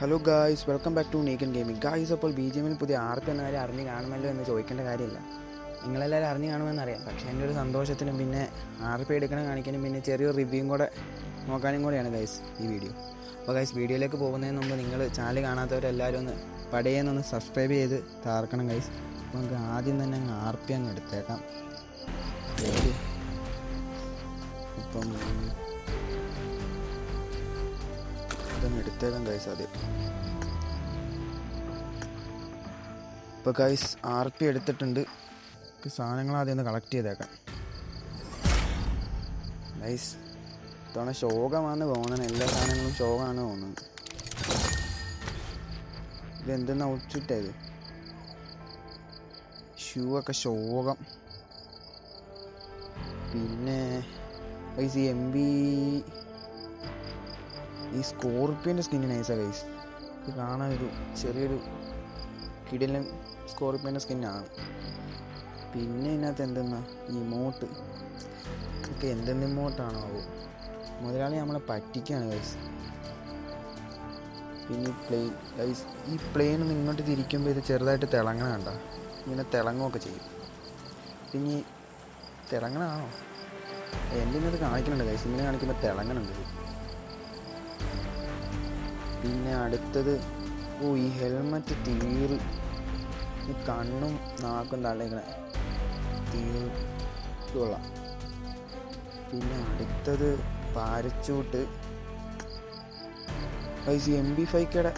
Hello guys welcome back to Neekkan gaming guys അപ്പോൾ B G എമ്മിൽ പുതിയ ആർക്ക് എന്നാലും അറിഞ്ഞ് കാണുമല്ലോ എന്ന് ചോദിക്കേണ്ട കാര്യമില്ല. നിങ്ങളെല്ലാവരും അറിഞ്ഞ് കാണുമെന്നറിയാം. പക്ഷേ എന്റെ ഒരു സന്തോഷത്തിനും പിന്നെ ആർ പി എടുക്കണം കാണിക്കാനും പിന്നെ ചെറിയൊരു റിവ്യൂം കൂടെ നോക്കാനും കൂടെയാണ് ഗൈസ് ഈ വീഡിയോ അപ്പോൾ ഗൈസ് വീഡിയോയിലേക്ക് പോകുന്നതിന് മുമ്പ് നിങ്ങൾ ചാനൽ കാണാത്തവരെല്ലാവരും ഒന്ന് പടയെന്നൊന്ന് സബ്സ്ക്രൈബ് ചെയ്ത് താർക്കണം ഗൈസ് അപ്പോൾ നമുക്ക് ആദ്യം തന്നെ അങ്ങ് ആർ പി അങ്ങ് എടുത്തേക്കാം. ഇപ്പം ഇതൊന്ന് എടുത്തേക്കാം ഗൈസ് ആദ്യം. ഇപ്പൊ ഗൈസ് ആർ പി എടുത്തിട്ടുണ്ട്. സാധനങ്ങൾ ആദ്യം ഒന്ന് കളക്ട് ചെയ്തേക്കാം. ഗൈസ് ഇത്തവണ ശോകമാണ് തോന്നണം. എല്ലാ സാധനങ്ങളും ശോകമാണ് തോന്നുന്നത് ഇത് എന്തെന്ന് ഔട്ട്ഫിറ്റായത് ഷൂ ഒക്കെ ശോകം. പിന്നെ ഈ എം ബി ഈ സ്കോർപ്പിയന്റെ സ്കിന്ന് നൈസാണ് ഗൈസ് ഇത് കാണാൻ ഒരു ചെറിയൊരു കിടിലൻ സ്കോർപ്പിയന്റെ സ്കിന്നാണ് പിന്നെ ഇതിനകത്ത് എന്തെന്നാ? ഇമോട്ട് ഒക്കെ എന്തെന്ന് ഇമോട്ടാണോ ആവോ? മുതലാളി നമ്മളെ പറ്റിക്കാണ് ഗൈസ് പിന്നെ ഈ പ്ലെയിൻ ഗൈസ് ഈ പ്ലെയിൻ ഒന്ന് ഇങ്ങോട്ട് തിരിക്കുമ്പോൾ ഇത് ചെറുതായിട്ട് തിളങ്ങണ കണ്ട? ഇങ്ങനെ തിളങ്ങുമൊക്കെ ചെയ്യും. പിന്നെ തിളങ്ങണാണോ എന്റെ ഇന്നത് കാണിക്കുന്നുണ്ട് ഗൈസ് ഇങ്ങനെ കാണിക്കുമ്പോൾ തിളങ്ങണുണ്ട്. പിന്നെ അടുത്തത് ഓ ഈ ഹെൽമറ്റ് തീറി ഈ കണ്ണും നാക്കും തള്ളേക്കണ തീർത്തുള്ള പിന്നെ അടുത്തത് പാരച്ചൂട്ട്. ഗൈസ് എം ബി ഫൈക്കയുടെ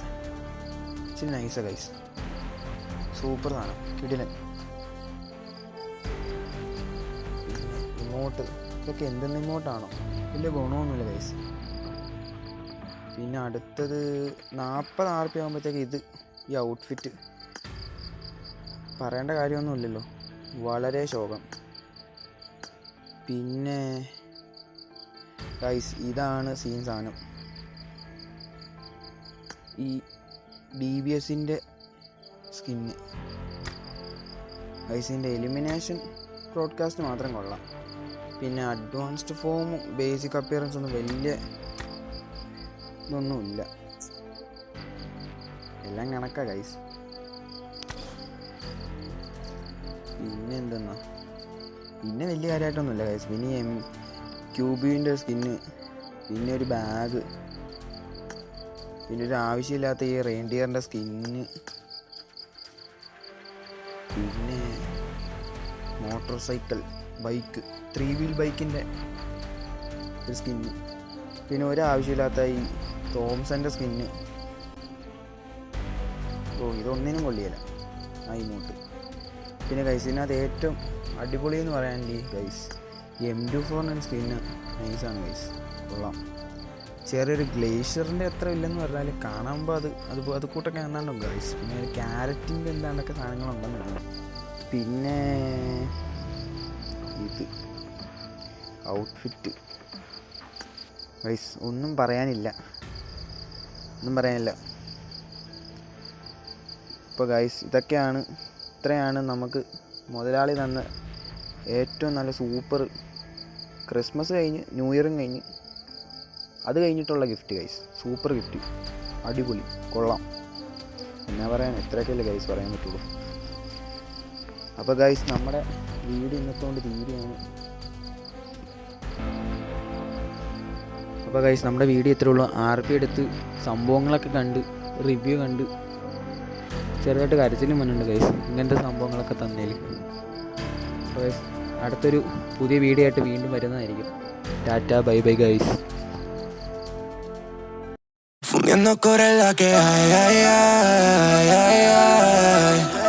ഇച്ചിരി നൈസാ ഗൈസ് സൂപ്പർ സാധനം കിടിലൻ. ഇങ്ങോട്ട് ഇതൊക്കെ എന്തെന്ന് ഇങ്ങോട്ടാണോ? വലിയ ഗുണമൊന്നുമില്ല ഗൈസ് പിന്നെ അടുത്തത് നാൽപ്പത് ആർ പി ആകുമ്പോഴത്തേക്ക് ഇത് ഈ ഔട്ട്ഫിറ്റ് പറയേണ്ട കാര്യമൊന്നുമില്ലല്ലോ. വളരെ ശോകം. പിന്നെ ഗൈസ് ഇതാണ് സീൻ സാധനം. ഈ ഡി ബി എസിന്റെ സ്കിന്ന് ഗൈസിന്റെ എലിമിനേഷൻ ബ്രോഡ്കാസ്റ്റ് മാത്രം കൊള്ളാം. പിന്നെ അഡ്വാൻസ്ഡ് ഫോമും ബേസിക് അപ്പിയറൻസ് ഒന്നും വലിയ ഇതൊന്നുമില്ല. എല്ലാം കണക്കാ ഗൈസ് പിന്നെ എന്തെന്നാ? പിന്നെ വലിയ കാര്യമായിട്ടൊന്നുമില്ല ഗൈസ് പിന്നെ എം ക്യൂബിന്റെ സ്കിന്ന് പിന്നെ ഒരു ബാഗ് പിന്നെ ഒരു ആവശ്യമില്ലാത്ത ഈ റെയിൻഡിയറിന്റെ സ്കിന്ന് പിന്നെ motor cycle bike three wheel ബൈക്കിന്റെ ഒരു സ്കിന്ന് പിന്നെ ഒരാവശ്യമില്ലാത്ത ഈ തോംസന്റെ സ്കിന്ന്. ഓ ഇതൊന്നിനും കൊള്ളിയല്ല. ആ ഇങ്ങോട്ട് പിന്നെ ഗൈസ് ഇതിനകത്ത് ഏറ്റവും അടിപൊളി എന്ന് പറയാനില്ലേ ഗൈസ് എം ടു ഫോറിന്റെ സ്കിന്ന് നൈസാണ് ഗൈസ് കൊള്ളാം. ചെറിയൊരു ഗ്ലേഷ്യറിന്റെ അത്ര ഇല്ലെന്ന് പറഞ്ഞാൽ കാണുമ്പോൾ അത് അത് അത് കൂട്ടൊക്കെ എന്താണ്ടും ഗൈസ് പിന്നെ ഒരു ക്യാരറ്റിന്റെ എന്താണ്ടൊക്കെ സാധനങ്ങളുണ്ടെന്നുണ്ട് പിന്നെ ഇത്. ഔട്ട്ഫിറ്റ് ഗൈസ് ഒന്നും പറയാനില്ല. ഒന്നും പറയാനില്ല. ഇപ്പോൾ ഗൈസ് ഇതൊക്കെയാണ് ഇത്രയാണ് നമുക്ക് മുതലാളി തന്ന ഏറ്റവും നല്ല സൂപ്പർ ക്രിസ്മസ് കഴിഞ്ഞ് ന്യൂ ഇയറും കഴിഞ്ഞ്. അത് കഴിഞ്ഞിട്ടുള്ള ഗിഫ്റ്റ് ഗൈസ് സൂപ്പർ ഗിഫ്റ്റ് അടിപൊളി കൊള്ളാം. എന്നാ പറയാൻ എത്രയൊക്കെയല്ലേ ഗൈസ് പറയാൻ പറ്റുള്ളൂ. അപ്പോൾ ഗൈസ് നമ്മുടെ വീട് ഇന്നത്തോണ്ട് തീരെയാണ് അപ്പോൾ കൈസ് നമ്മുടെ വീഡിയോ ഇത്രേ ഉള്ളൂ. ആർ പി എടുത്ത് സംഭവങ്ങളൊക്കെ കണ്ട് റിവ്യൂ കണ്ട് ചെറുതായിട്ട് കരച്ചിലും വന്നിട്ടുണ്ട് കൈസ് ഇങ്ങനത്തെ സംഭവങ്ങളൊക്കെ തന്നേൽ അപ്പോൾ കൈസ് അടുത്തൊരു പുതിയ വീഡിയോ ആയിട്ട് വീണ്ടും വരുന്നതായിരിക്കും. Tata bye bye guys Fundiendo la que hay, ay, ay, ay, ay.